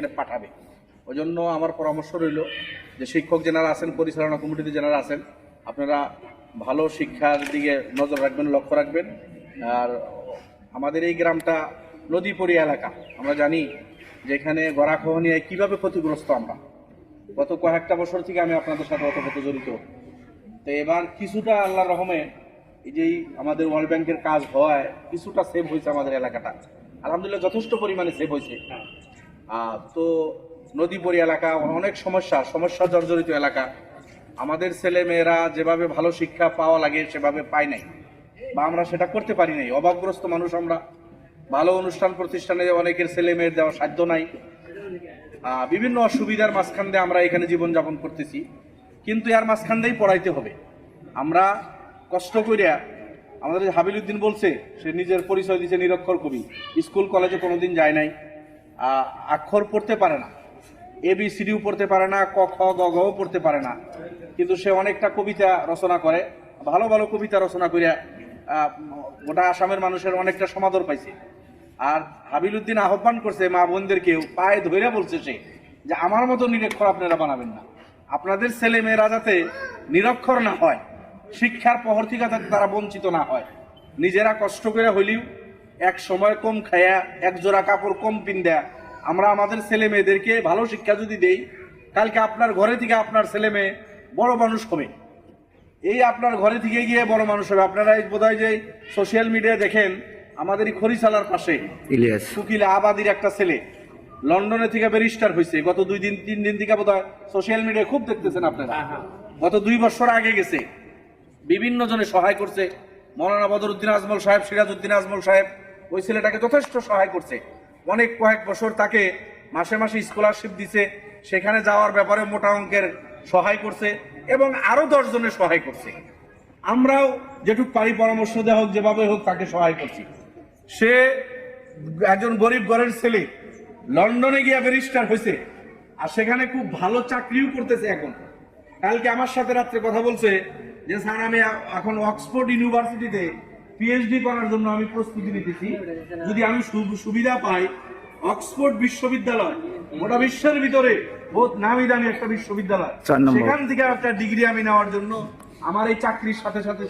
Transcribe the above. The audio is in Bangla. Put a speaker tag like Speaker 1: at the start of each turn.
Speaker 1: এখানে পাঠাবে। ওই জন্য আমার পরামর্শ রইল যে শিক্ষক যেনারা আছেন, পরিচালনা কমিটিতে যেনারা আছেন, আপনারা ভালো শিক্ষার দিকে নজর রাখবেন, লক্ষ্য রাখবেন। আর আমাদের এই গ্রামটা নদীপরি এলাকা। আমরা জানি যে এখানে গড়াখহনিয়ায় কীভাবে ক্ষতিগ্রস্ত আমরা। গত কয়েকটা বছর থেকে আমি আপনাদের সাথে অতপ্রত জড়িত তো এবার কিছুটা আল্লাহ রহমে এই যেই আমাদের ওয়ার্ল্ড ব্যাংকের কাজ হওয়ায় কিছুটা সেভ হয়েছে আমাদের এলাকাটা। আলহামদুলিল্লাহ যথেষ্ট পরিমাণে সেভ হয়েছে। তো নদীপরি এলাকা, অনেক সমস্যা সমস্যা জর্জরিত এলাকা। আমাদের ছেলে মেয়েরা যেভাবে ভালো শিক্ষা পাওয়া লাগে, সেভাবে পায় নাই। বা আমরা সেটা করতে পারি নাই। অভাবগ্রস্ত মানুষ আমরা। ভালো অনুষ্ঠান প্রতিষ্ঠানে অনেকের ছেলে মেয়ের দেওয়ার সাধ্য নাই। বিভিন্ন অসুবিধার মাঝখান দিয়ে আমরা এখানে জীবনযাপন করতেছি। কিন্তু এর মাঝখান দিয়েই পড়াইতে হবে। আমরা কষ্ট করিয়া আমাদের হাবিলুদ্দিন বলছে, সে নিজের পরিচয় দিয়েছে নিরক্ষর কবি। স্কুল, কলেজে কোনোদিন যায় নাই। আক্ষর পড়তে পারে না। এ বি সিডিও পড়তে পারে না, ক, খ, গ ঘও পড়তে পারে না। কিন্তু সে অনেকটা কবিতা রচনা করে, ভালো ভালো কবিতা রচনা করিয়া গোটা আসামের মানুষের অনেকটা সমাদর পাইছে। আর হাবিলুদ্দিন আহ্বান করছে মা বোনদেরকে, পায়ে ধরে বলছে সে, যে আমার মতো নিরক্ষর আপনারা বানাবেন না। আপনাদের ছেলে মেয়েরা যাতে নিরক্ষর না হয়, শিক্ষার পহর থেকে যাতে তারা বঞ্চিত না হয়, নিজেরা কষ্ট করে হইলেও এক সময় কম খায়া এক জোড়া কাপড় কম পিন্দা আমরা আমাদের ছেলে মেয়েদেরকে ভালো শিক্ষা যদি দেই কালকে আপনার ঘরে থেকে আপনার ছেলে মেয়ে বড় মানুষ হবে। এই আপনার ঘরে থেকে গিয়ে বড় মানুষ হবে। আপনারা এই বোধহয় যে সোশ্যাল মিডিয়ায় দেখেন আমাদের এই খরিশালার পাশে
Speaker 2: ইলিয়াস।
Speaker 1: কুকিলা আবাদির একটা ছেলে। লন্ডনে থেকে ব্যারিস্টার হয়েছে গত দুই দিন তিন দিন থেকে বোধহয় সোশ্যাল মিডিয়ায় খুব দেখতেছেন আপনারা। গত দুই বছর আগে গেছে। বিভিন্ন জনে সহায় করছে। মৌলানা বদরুদ্দিন আজমল সাহেব সিরাজউদ্দিন আজমল সাহেব ওই ছেলেটাকে যথেষ্ট সহায় করছে। অনেক কয়েক বছর তাকে মাসে মাসে স্কলারশিপ দিছে, সেখানে যাওয়ার ব্যাপারে মোটা অঙ্কের সহায় করছে এবং আরও দশ জনের সহায় করছে। আমরাও যেটুক পারি পরামর্শ দেওয়া হোক, যেভাবে হোক তাকে সহায় করছি। সে একজন গরিব ঘরের ছেলে, লন্ডনে গিয়া ব্যারিস্টার হয়েছে, আর সেখানে খুব ভালো চাকরিও করতেছে এখন। কালকে আমার সাথে রাত্রে কথা বলছে যে, স্যার, আমি এখন অক্সফোর্ড ইউনিভার্সিটিতে পিএইচডি করার জন্য আমি প্রস্তুতি নিতেছি। যদি আমি সুবিধা পাই অক্সফোর্ড বিশ্ববিদ্যালয় গোটা বিশ্বের ভিতরে বহুত নামি দামি একটা বিশ্ববিদ্যালয়। সেখান থেকে একটা ডিগ্রি আমি নেওয়ার জন্য আমার এই চাকরির সাথে সাথে